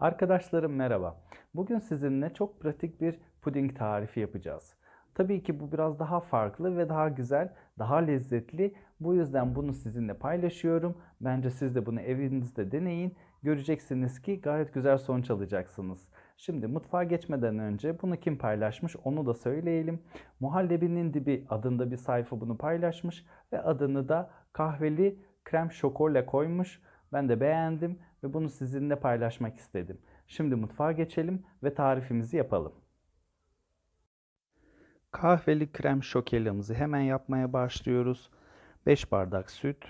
Arkadaşlarım merhaba. Bugün sizinle çok pratik bir puding tarifi yapacağız. Tabii ki bu biraz daha farklı ve daha güzel, daha lezzetli. Bu yüzden bunu sizinle paylaşıyorum. Bence siz de bunu evinizde deneyin. Göreceksiniz ki gayet güzel sonuç alacaksınız. Şimdi mutfağa geçmeden önce bunu kim paylaşmış onu da söyleyelim. Muhallebinin dibi adında bir sayfa bunu paylaşmış ve adını da kahveli krem şokola koymuş. Ben de beğendim ve bunu sizinle paylaşmak istedim. Şimdi mutfağa geçelim ve tarifimizi yapalım. Kahveli krem şokelamızı hemen yapmaya başlıyoruz. 5 bardak süt,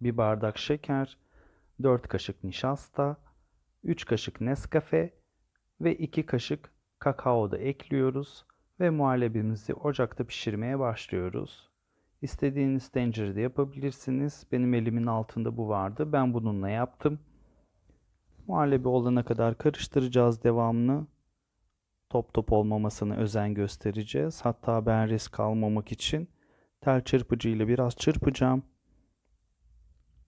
1 bardak şeker, 4 kaşık nişasta, 3 kaşık Nescafe ve 2 kaşık kakao da ekliyoruz ve muhallebimizi ocakta pişirmeye başlıyoruz. İstediğiniz tencerede yapabilirsiniz. Benim elimin altında bu vardı. Ben bununla yaptım. Muhallebi olana kadar karıştıracağız devamlı. Top top olmamasına özen göstereceğiz. Hatta ben risk almamak için tel çırpıcı ile biraz çırpacağım.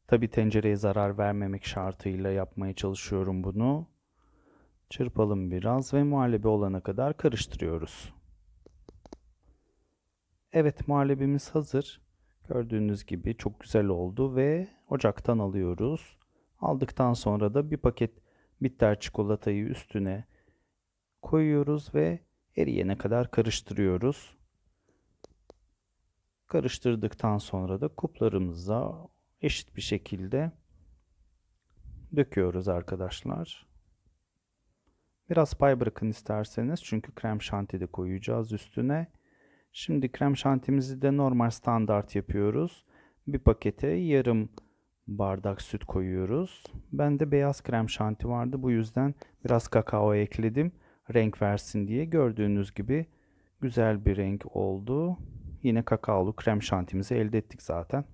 Tabi tencereye zarar vermemek şartıyla yapmaya çalışıyorum bunu. Çırpalım biraz ve muhallebi olana kadar karıştırıyoruz. Evet muhallebimiz hazır. Gördüğünüz gibi çok güzel oldu ve ocaktan alıyoruz. Aldıktan sonra da bir paket bitter çikolatayı üstüne koyuyoruz ve eriyene kadar karıştırıyoruz. Karıştırdıktan sonra da kuplarımıza eşit bir şekilde döküyoruz arkadaşlar. Biraz pay bırakın isterseniz çünkü krem şanti de koyacağız üstüne. Şimdi krem şantimizi de normal standart yapıyoruz. Bir pakete yarım bardak süt koyuyoruz. Bende beyaz krem şanti vardı. Bu yüzden biraz kakao ekledim. Renk versin diye. Gördüğünüz gibi güzel bir renk oldu. Yine kakaolu krem şantimizi elde ettik zaten.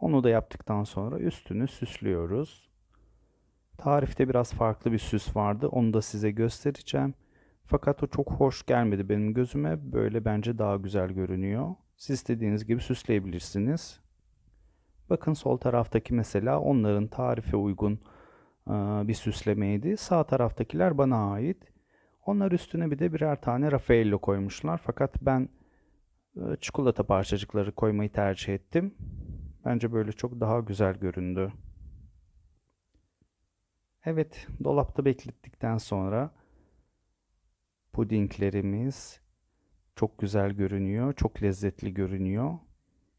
Onu da yaptıktan sonra üstünü süslüyoruz. Tarifte biraz farklı bir süs vardı. Onu da size göstereceğim. Fakat o çok hoş gelmedi benim gözüme. Böyle bence daha güzel görünüyor. Siz istediğiniz gibi süsleyebilirsiniz. Bakın sol taraftaki mesela onların tarife uygun bir süslemeydi. Sağ taraftakiler bana ait. Onlar üstüne bir de birer tane Raffaello koymuşlar. Fakat ben çikolata parçacıkları koymayı tercih ettim. Bence böyle çok daha güzel göründü. Evet, dolapta beklettikten sonra pudinglerimiz çok güzel görünüyor, çok lezzetli görünüyor.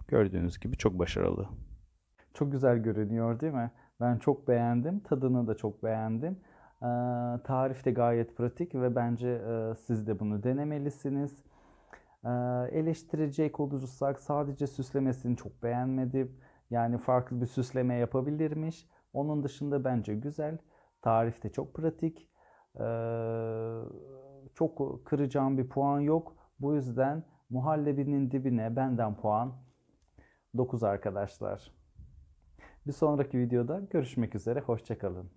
Gördüğünüz gibi çok başarılı. Çok güzel görünüyor değil mi? Ben çok beğendim. Tadını da çok beğendim. Tarif de gayet pratik ve bence siz de bunu denemelisiniz. Ee, eleştirecek olursak sadece süslemesini çok beğenmedim. Yani farklı bir süsleme yapabilirmiş. Onun dışında bence güzel. Tarif de çok pratik. Ee, çok kıracağım bir puan yok. Bu yüzden muhallebinin dibine benden puan 9 arkadaşlar. Bir sonraki videoda görüşmek üzere. Hoşçakalın.